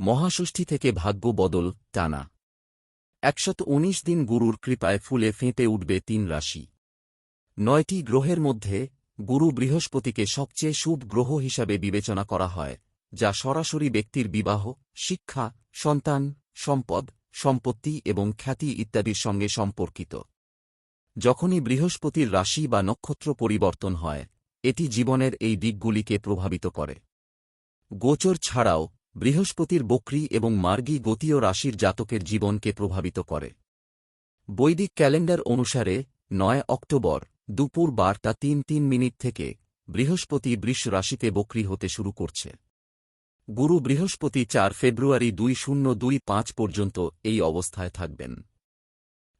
মহাষষ্ঠী থেকে ভাগ্য বদল, টানা। একশত উনিশ দিন গুরুর কৃপায় ফুলে ফেঁপে উঠবে তিন রাশি। নয়টি গ্রহের মধ্যে গুরু বৃহস্পতিকে সবচেয়ে শুভ গ্রহ হিসাবে বিবেচনা করা হয়, যা সরাসরি ব্যক্তির বিবাহ, শিক্ষা, সন্তান, সম্পদ, সম্পত্তি এবং খ্যাতি ইত্যাদির সঙ্গে সম্পর্কিত। যখনই বৃহস্পতির রাশি বা নক্ষত্র পরিবর্তন হয়, এটি জীবনের এই দিকগুলিকে প্রভাবিত করে। গোচর ছাড়াও বৃহস্পতির বক্রী এবং মার্গী গতীয় রাশির জাতকের জীবনকে প্রভাবিত করে। বৈদিক ক্যালেন্ডার অনুসারে নয় অক্টোবর দুপুর বারটা তিন তিন মিনিট থেকে বৃহস্পতি বৃষ রাশিতে বক্রী হতে শুরু করছে। গুরু বৃহস্পতি চার ফেব্রুয়ারি দুই শূন্য দুই পাঁচ পর্যন্ত এই অবস্থায় থাকবেন।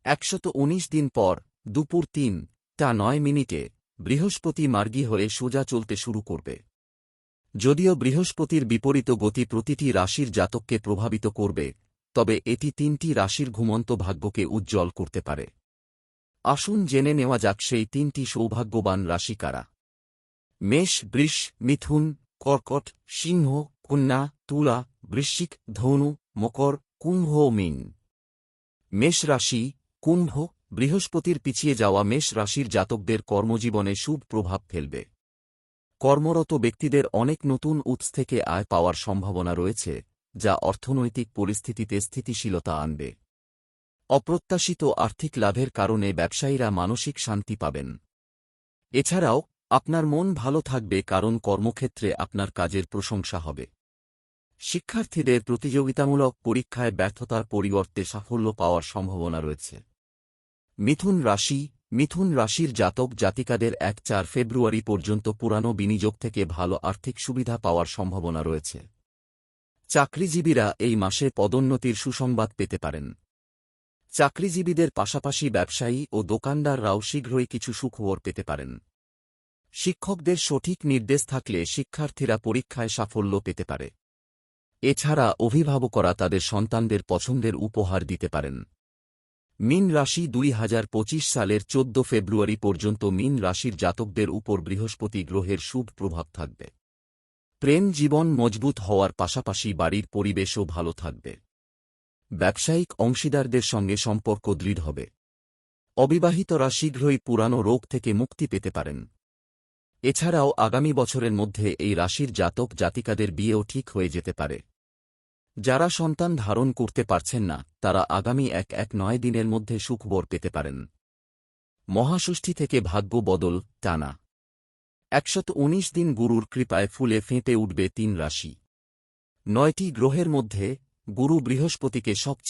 একশত উনিশ দিন পর দুপুর তিন টা নয় মিনিটে বৃহস্পতি মার্গী হয়ে সোজা চলতে শুরু করবে। যদিও বৃহস্পতির বিপরীত গতি প্রতিটি রাশির জাতককে প্রভাবিত করবে, তবে এটি তিনটি রাশির ঘুমন্ত ভাগ্যকে উজ্জ্বল করতে পারে। আসুন জেনে নেওয়া যাক সেই তিনটি সৌভাগ্যবান রাশি কারা। মেষ, বৃষ, মিথুন, কর্কট, সিংহ, কন্যা, তুলা, বৃশ্চিক, ধনু, মকর, কুম্ভ মীন। মেষ রাশি, কুম্ভ, বৃহস্পতির পিছিয়ে যাওয়া মেষ রাশির জাতকদের কর্মজীবনে শুভ প্রভাব ফেলবে। কর্মরত ব্যক্তিদের অনেক নতুন উৎস থেকে আয় পাওয়ার সম্ভাবনা রয়েছে, যা অর্থনৈতিক পরিস্থিতিতে স্থিতিশীলতা আনবে। অপ্রত্যাশিত আর্থিক লাভের কারণে ব্যবসায়ীরা মানসিক শান্তি পাবেন। এছাড়াও, আপনার মন ভালো থাকবে কারণ কর্মক্ষেত্রে আপনার কাজের প্রশংসা হবে। শিক্ষার্থীদের প্রতিযোগিতামূলক পরীক্ষায় ব্যর্থতার পরিবর্তে সাফল্য পাওয়ার সম্ভাবনা রয়েছে। মিথুন রাশি মিথুন রাশির জাতক জাতিকাদের এক চার ফেব্রুয়ারি পর্যন্ত পুরানো বিনিয়োগ থেকে ভালো আর্থিক সুবিধা পাওয়ার সম্ভাবনা রয়েছে। চাকরিজীবীরা এই মাসে পদোন্নতির সুসংবাদ পেতে পারেন। চাকরিজীবীদের পাশাপাশি ব্যবসায়ী ও দোকানদাররাও শীঘ্রই কিছু সুখবর পেতে পারেন। শিক্ষকদের সঠিক নির্দেশ থাকলে শিক্ষার্থীরা পরীক্ষায় সাফল্য পেতে পারে। এছাড়া অভিভাবকরা তাদের সন্তানদের পছন্দের উপহার দিতে পারেন। মিন রাশি দুই হাজার পঁচিশ সালের চোদ্দ ফেব্রুয়ারি পর্যন্ত মিন রাশির জাতকদের উপর বৃহস্পতি গ্রহের শুভ প্রভাব থাকবে। প্রেম জীবন মজবুত হওয়ার পাশাপাশি বাড়ির পরিবেশও ভালো থাকবে। ব্যবসায়িক অংশীদারদের সঙ্গে সম্পর্ক দৃঢ় হবে। অবিবাহিতরা শীঘ্রই পুরানো রোগ থেকে মুক্তি পেতে পারেন। এছাড়াও আগামী বছরের মধ্যে এই রাশির জাতক জাতিকাদের বিয়েও ঠিক হয়ে যেতে পারে। যারা সন্তান ধারণ করতে পারছেন না, তারা আগামী এক এক নয় দিনের মধ্যে সুখবর পেতে পারেন। মহাষষ্ঠী থেকে ভাগ্য বদল, টানা। একশত উনিশ দিন গুরুর কৃপায় ফুলে ফেঁপে উঠবে তিন রাশি। নয়টি গ্রহের মধ্যে গুরু বৃহস্পতিকে সবচেয়ে